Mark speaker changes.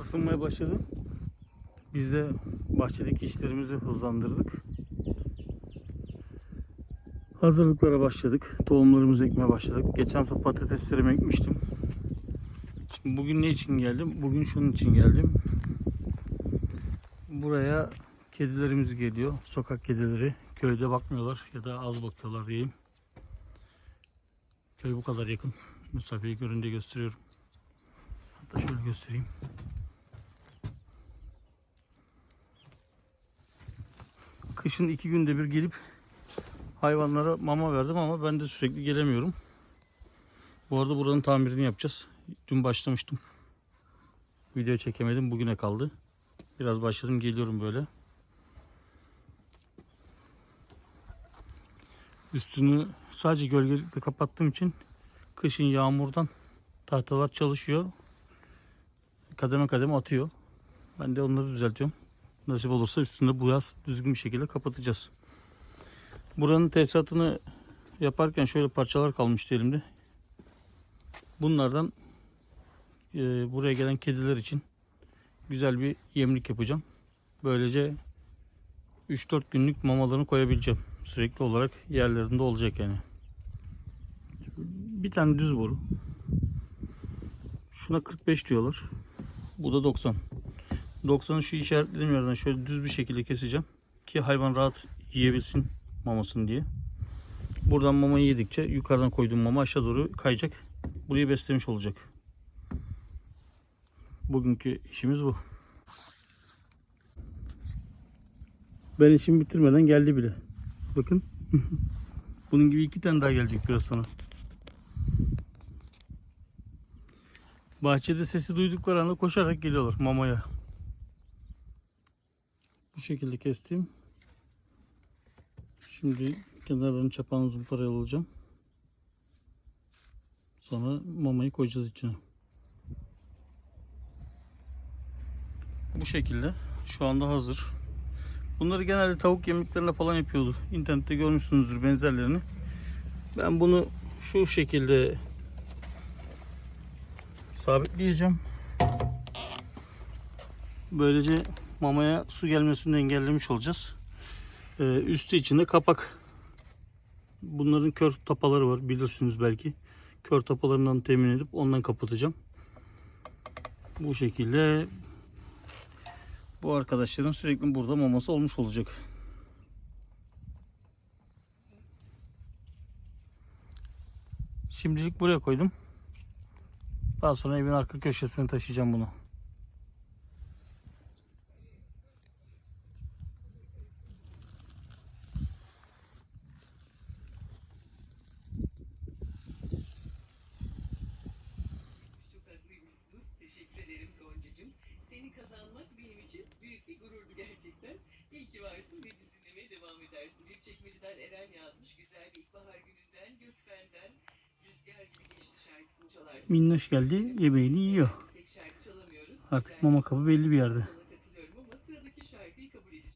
Speaker 1: ısınmaya başladı. Biz de bahçedeki işlerimizi hızlandırdık. Hazırlıklara başladık. Tohumlarımızı ekmeye başladık. Geçen hafta patateslerimi ekmiştim. Şimdi bugün ne için geldim? Bugün şunun için geldim. Buraya kedilerimiz geliyor. Sokak kedileri. Köyde bakmıyorlar ya da az bakıyorlar diyeyim. Köy bu kadar yakın. Mesafeyi görünce gösteriyorum. Hatta şöyle göstereyim. Kışın iki günde bir gelip hayvanlara mama verdim ama ben de sürekli gelemiyorum. Bu arada buranın tamirini yapacağız. Dün başlamıştım. Video çekemedim. Bugüne kaldı. Biraz başladım. Geliyorum böyle. Üstünü sadece gölgelikle kapattığım için kışın yağmurdan tahtalar çalışıyor. Kademe kademe atıyor. Ben de onları düzeltiyorum. Nasip olursa üstünde bu yaz düzgün bir şekilde kapatacağız. Buranın tesisatını yaparken şöyle parçalar kalmıştı elimde. Bunlardan e, buraya gelen kediler için güzel bir yemlik yapacağım. Böylece 3-4 günlük mamalarını koyabileceğim. Sürekli olarak yerlerinde olacak yani. Bir tane düz boru. Şuna 45 diyorlar. Bu da 90. 90'ı şu işaretlediğim yerden şöyle düz bir şekilde keseceğim. Ki hayvan rahat yiyebilsin mamasını diye. Buradan mamayı yedikçe yukarıdan koyduğum mama aşağı doğru kayacak. Burayı beslemiş olacak. Bugünkü işimiz bu. Ben işimi bitirmeden geldi bile. Bakın. Bunun gibi iki tane daha gelecek biraz sonra. Bahçede sesi duydukları anda koşarak geliyorlar mamaya. Bu şekilde kestim. Şimdi kenarlarını çapağını zımparaya alacağım. Sonra mamayı koyacağız içine. Bu şekilde şu anda hazır. Bunları genelde tavuk yemeklerine falan yapıyordu. İnternette görmüşsünüzdür benzerlerini. Ben bunu şu şekilde sabitleyeceğim. Böylece mamaya su gelmesini engellemiş olacağız. Ee, üstü içinde kapak. Bunların kör tapaları var bilirsiniz belki. Kör tapalarından temin edip ondan kapatacağım. Bu şekilde bu arkadaşların sürekli burada maması olmuş olacak. Şimdilik buraya koydum. Daha sonra evin arka köşesine taşıyacağım bunu.
Speaker 2: Seni kazanmak benim için büyük bir gururdu gerçekten. İyi ki varsın ve bizi dinlemeye devam edersin. Bir çekmeceden Eren yazmış. Güzel bir ilkbahar gününden Gökben'den Rüzgar gibi geçti şarkısını çalarsın.
Speaker 1: Minnoş geldi yemeğini yiyor. Artık mama kabı belli bir yerde.